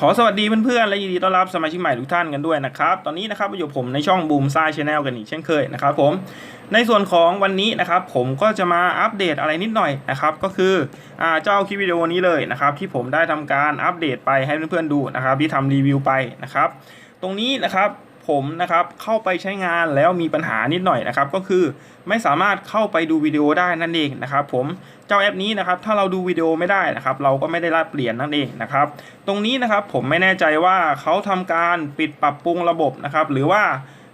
ขอสวัสดีเพื่อนๆและยินดีต้อนรับสมาชิกใหม่ทุกท่านกันด้วยนะครับ ตอนนี้นะครับอยู่ผมในช่องบูมซ่าชาแนลกันอีกเช่นเคยนะครับผมในส่วนของวันนี้นะครับผมก็จะมาอัปเดตอะไรนิดหน่อยนะครับก็คืออ่าเจ้าคลิปวิดีโอนี้เลยนะครับที่ผมได้ทำการอัปเดตไปให้เพื่อนๆดูนะครับที่ทำรีวิวไปนะครับตรงนี้นะครับ ผมนะครับเข้าไปใช้งานแล้วมีปัญหานิดหน่อยนะครับ ก็คือไม่สามารถเข้าไปดูวิดีโอได้นั่นเองนะครับ ผมเจ้าแอปนี้นะครับถ้าเราดูวิดีโอไม่ได้นะครับ เราก็ไม่ได้รับเหรียญนั่นเองนะครับ ตรงนี้นะครับผมไม่แน่ใจว่าเขาทำการปิดปรับปรุงระบบนะครับ หรือว่า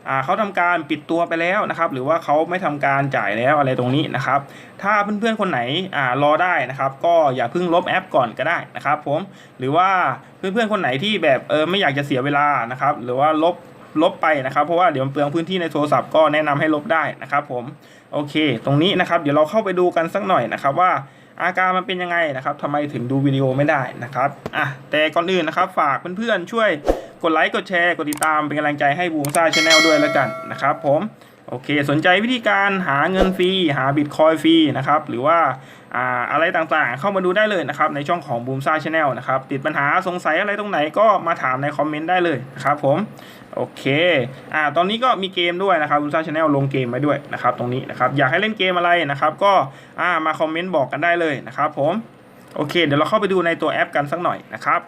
อ่าเขาทำการปิดตัวไปแล้วนะครับ หรือว่าเขาไม่ทำการจ่ายแล้วอะไรตรงนี้นะครับ ถ้าเพื่อนๆคนไหนอ่ารอได้นะครับ ก็อย่าเพิ่งลบแอปก่อนก็ได้นะครับ ผมหรือว่าเพื่อนๆคนไหนที่แบบเออไม่อยากจะเสียเวลานะครับ หรือว่าลบ ลบไปนะครับ เพราะว่าเดี๋ยวมันเปลืองพื้นที่ในโทรศัพท์ก็แนะนำให้ลบได้นะครับผมโอเค ตรงนี้นะครับ เดี๋ยวเราเข้าไปดูกันสักหน่อยนะครับว่าอาการมันเป็นยังไงนะครับทำไมถึงดูวิดีโอไม่ได้นะครับอะแต่ก่อนอื่นนะครับ ฝากเพื่อนๆช่วยกดไลค์กดแชร์กดติดตามเป็นกำลังใจให้บูมซ่าชาแนลด้วยแล้วกันนะครับผม โอเค สนใจวิธีการหาเงินฟรี หาบิตคอยฟรีนะครับ หรือว่าอ่าอะไรต่างๆ เข้ามาดูได้เลยนะครับ ในช่องของบูมซ่าชาแนลนะครับ ติดปัญหาสงสัยอะไรตรงไหนก็มาถามในคอมเมนต์ได้เลยนะครับผม โอเคอ่าตอนนี้ก็มีเกมด้วยนะครับบูมซ่าชาแนลลงเกมไว้ด้วยนะครับ ตรงนี้นะครับ อยากให้เล่นเกมอะไรนะครับ ก็อ่ามาคอมเมนต์บอกกันได้เลยนะครับผม โอเค เดี๋ยวเราเข้าไปดูในตัวแอปกันสักหน่อยนะครับ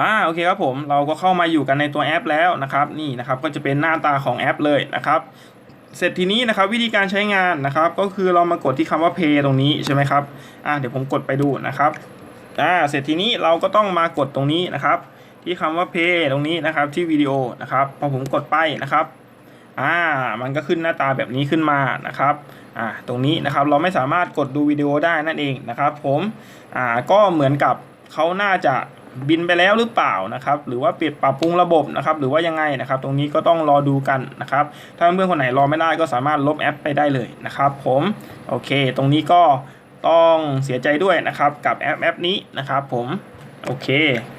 อ่าโอเคครับผมเราก็เข้ามาอยู่กันในตัวแอปแล้วนะครับนี่นะครับก็จะเป็นหน้าตาของแอปเลยนะครับ เสร็จทีนี้นะครับวิธีการใช้งานนะครับ ก็คือเรามากดที่คำว่า Pay ตรงนี้ใช่ไหมครับอ่าเดี๋ยวผมกดไปดูนะครับอ่าเสร็จทีนี้เราก็ต้องมากดตรงนี้นะครับ ที่คำว่า Pay ตรงนี้นะครับที่วิดีโอนะครับพอผมกดไปนะครับอ่ามันก็ขึ้นหน้าตาแบบนี้ขึ้นมานะครับอ่าตรงนี้นะครับเราไม่สามารถกดดูวิดีโอได้นั่นเองนะครับ ผมอ่าก็เหมือนกับเขาน่าจะ บินไปแล้วหรือเปล่านะครับ หรือว่าเปลี่ยนปรับปรุงระบบนะครับ หรือว่ายังไงนะครับ ตรงนี้ก็ต้องรอดูกันนะครับ ถ้าเพื่อนคนไหนรอไม่ได้ก็สามารถลบแอปไปได้เลยนะครับ ผม โอเค ตรงนี้ก็ต้องเสียใจด้วยนะครับ กับแอปแอปนี้นะครับ ผม โอเค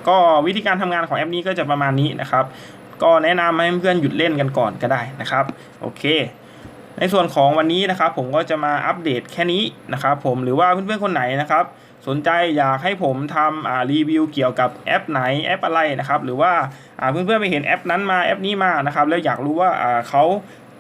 ก็วิธีการทำงานของแอปนี้ก็จะประมาณนี้นะครับ ก็แนะนำให้เพื่อนหยุดเล่นกันก่อนก็ได้นะครับ โอเค ในส่วนของวันนี้นะครับผมก็จะมาอัปเดตแค่นี้นะครับผมหรือว่าเพื่อนๆคนไหนนะครับ สนใจอยากให้ผมทำรีวิวเกี่ยวกับแอปไหนแอปอะไรนะครับ หรือว่าอ่าเพื่อนๆไปเห็นแอปนั้นมาแอปนี้มานะครับ แล้วอยากรู้ว่าอ่าเขา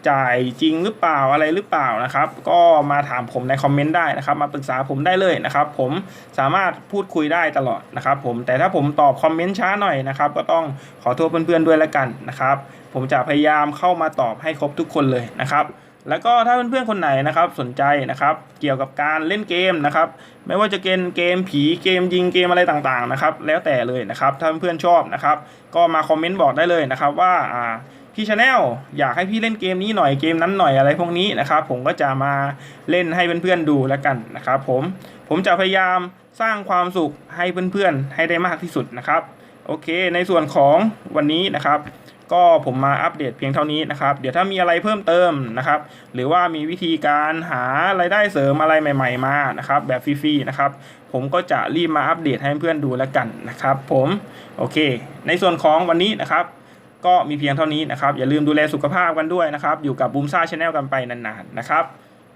จ่ายจริงหรือเปล่าอะไรหรือเปล่านะครับ ก็มาถามผมในคอมเมนต์ได้นะครับ มาปรึกษาผมได้เลยนะครับ ผมสามารถพูดคุยได้ตลอดนะครับ ผมแต่ถ้าผมตอบคอมเมนต์ช้าหน่อยนะครับ ก็ต้องขอโทษเพื่อนๆด้วยแล้วกันนะครับ ผมจะพยายามเข้ามาตอบให้ครบทุกคนเลยนะครับ แล้วก็ถ้าเพื่อนๆคนไหนนะครับสนใจนะครับเกี่ยวกับการเล่นเกมนะครับไม่ว่าจะเป็นเกมผีเกมยิงเกมอะไรต่างๆนะครับแล้วแต่เลยนะครับถ้าเพื่อนๆชอบนะครับก็มาคอมเมนต์บอกได้เลยนะครับว่าอ่าพี่ชาแนลอยากให้พี่เล่นเกมนี้หน่อยเกมนั้นหน่อยอะไรพวกนี้นะครับผมก็จะมาเล่นให้เพื่อนๆดูแล้วกันนะครับผมผมจะพยายามสร้างความสุขให้เพื่อนๆให้ได้มากที่สุดนะครับโอเค ในส่วนของวันนี้นะครับ ก็ผมมาอัปเดตเพียงเท่านี้นะครับ เดี๋ยวถ้ามีอะไรเพิ่มเติมนะครับ หรือว่ามีวิธีการหารายได้เสริมอะไรใหม่ ๆ มานะครับ แบบฟรีๆนะครับ ผมก็จะรีบมาอัปเดตให้เพื่อนดูแล้วกันนะครับ ผมโอเค ในส่วนของวันนี้นะครับ ก็มีเพียงเท่านี้นะครับ อย่าลืมดูแลสุขภาพกันด้วยนะครับ อยู่กับบูมซ่าชาแนลกันไปนานๆนะครับ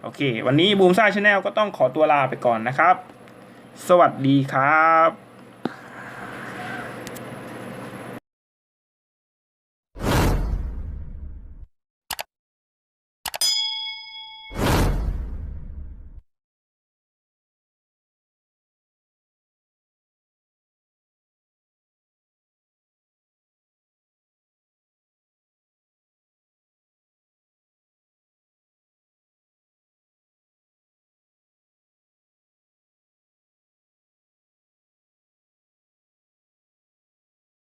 โอเค วันนี้บูมซ่าชาแนลก็ต้องขอตัวลาไปก่อนนะครับ สวัสดีครับ